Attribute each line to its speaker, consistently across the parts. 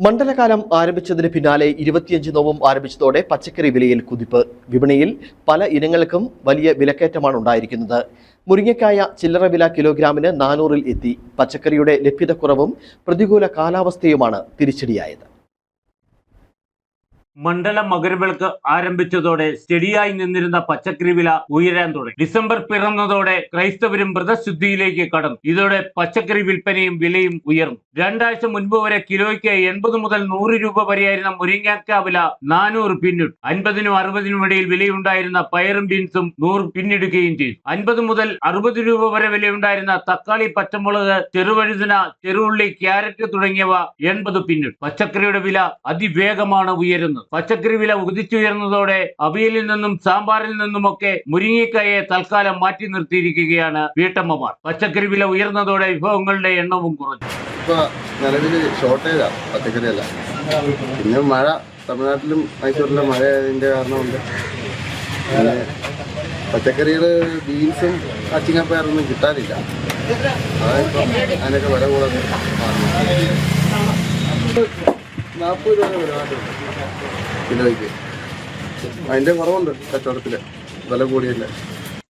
Speaker 1: മണ്ഡലകാലം ആരംഭിച്ചതിന് പിന്നാലെ ഇരുപത്തിയഞ്ച് നോവും ആരംഭിച്ചതോടെ പച്ചക്കറി വിലയിൽ കുതിപ്പ്. വിപണിയിൽ പല ഇനങ്ങൾക്കും വലിയ വിലക്കയറ്റമാണ് ഉണ്ടായിരിക്കുന്നത്. മുരിങ്ങക്കായ ചില്ലറ വില കിലോഗ്രാമിന് നാനൂറിൽ എത്തി. പച്ചക്കറിയുടെ ലഭ്യതക്കുറവും പ്രതികൂല കാലാവസ്ഥയുമാണ് തിരിച്ചടിയായത്.
Speaker 2: മണ്ഡല മകരവിളക്ക് ആരംഭിച്ചതോടെ സ്റ്റഡിയായി നിന്നിരുന്ന പച്ചക്കറി വില ഉയരാൻ തുടങ്ങി. ഡിസംബർ പിറന്നതോടെ ക്രൈസ്തവരും വ്രതശുദ്ധിയിലേക്ക് കടന്നു. ഇതോടെ പച്ചക്കറി വിൽപ്പനയും വിലയും ഉയർന്നു. രണ്ടാഴ്ച മുൻപ് വരെ കിലോയ്ക്ക് എൺപത് മുതൽ നൂറ് രൂപ വരെയായിരുന്ന മുരിങ്ങാക്ക വില നാനൂറ് പിന്നിട്ടു. അൻപതിനും അറുപതിനും ഇടയിൽ വിലയുണ്ടായിരുന്ന പയറും ബീൻസും നൂറ് പിന്നിടുകയും ചെയ്തു. അൻപത് മുതൽ അറുപത് രൂപ വരെ വിലയുണ്ടായിരുന്ന തക്കാളി പച്ചമുളക് ചെറുവഴുതന ചെറുള്ളി ക്യാരറ്റ് തുടങ്ങിയവ എൺപത് പിന്നിട്ടു. പച്ചക്കറിയുടെ വില അതിവേഗമാണ് ഉയരുന്നത്. പച്ചക്കറി വില ഉദിച്ചുയർന്നതോടെ അവിയലിൽ നിന്നും സാമ്പാറിൽ നിന്നുമൊക്കെ മുരിങ്ങിക്കായെ തൽക്കാലം മാറ്റി നിർത്തിയിരിക്കുകയാണ് വീട്ടമ്മമാർ. പച്ചക്കറി വില ഉയർന്നതോടെ വിഭവങ്ങളുടെ എണ്ണവും കുറഞ്ഞു.
Speaker 3: ഇപ്പൊ നിലവിൽ ഷോർട്ടേജാ പച്ചക്കറിയല്ല. പിന്നെ മഴ തമിഴ്നാട്ടിലും മൈസൂരിലും മഴ അതിന്റെ കാരണമുണ്ട്. പച്ചക്കറികൾ ബീൻസും അച്ചിങ്ങപ്പയറൊന്നും കിട്ടാനില്ല. അതിനൊക്കെ വില കൂടുതൽ നാൽപ്പത് രൂപ വിലമായിട്ടുണ്ട് കിലോയ്ക്ക് അതിന്റെ കുറവുണ്ട് കച്ചവടത്തിൽ വില കൂടിയല്ലേ.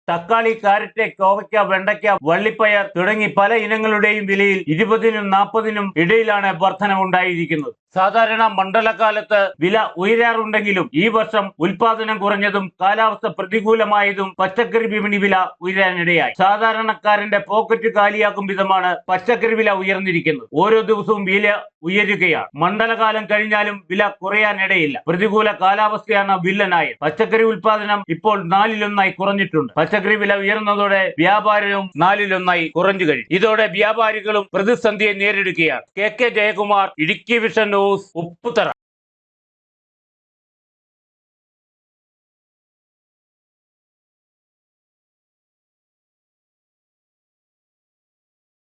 Speaker 2: തക്കാളി കാരറ്റ് കോവയ്ക്ക വെണ്ടയ്ക്ക വള്ളിപ്പയർ തുടങ്ങി പല ഇനങ്ങളുടെയും വിലയിൽ ഇരുപതിനും നാൽപ്പതിനും ഇടയിലാണ് വർധനവുണ്ടായിരിക്കുന്നത്. സാധാരണ മണ്ഡലകാലത്ത് വില ഉയരാറുണ്ടെങ്കിലും ഈ വർഷം ഉൽപാദനം കുറഞ്ഞതും കാലാവസ്ഥ പ്രതികൂലമായതും പച്ചക്കറി വിപണി വില ഉയരാനിടയായി. സാധാരണക്കാരന്റെ പോക്കറ്റ് കാലിയാക്കും വിധമാണ് പച്ചക്കറി വില ഉയർന്നിരിക്കുന്നത്. ഓരോ ദിവസവും വില ഉയരുകയാണ്. മണ്ഡലകാലം കഴിഞ്ഞാലും വില കുറയാനിടയില്ല. പ്രതികൂല കാലാവസ്ഥയാണ് വില്ലനായത്. പച്ചക്കറി ഉൽപാദനം ഇപ്പോൾ നാലിലൊന്നായി കുറഞ്ഞിട്ടുണ്ട്. പച്ചക്കറി വില ഉയർന്നതോടെ വ്യാപാരവും നാലിലൊന്നായി കുറഞ്ഞു കഴിഞ്ഞു. ഇതോടെ വ്യാപാരികളും പ്രതിസന്ധിയെ നേരിടുകയാണ്. K K Jayakumar Idukki vision ఒప్పుతర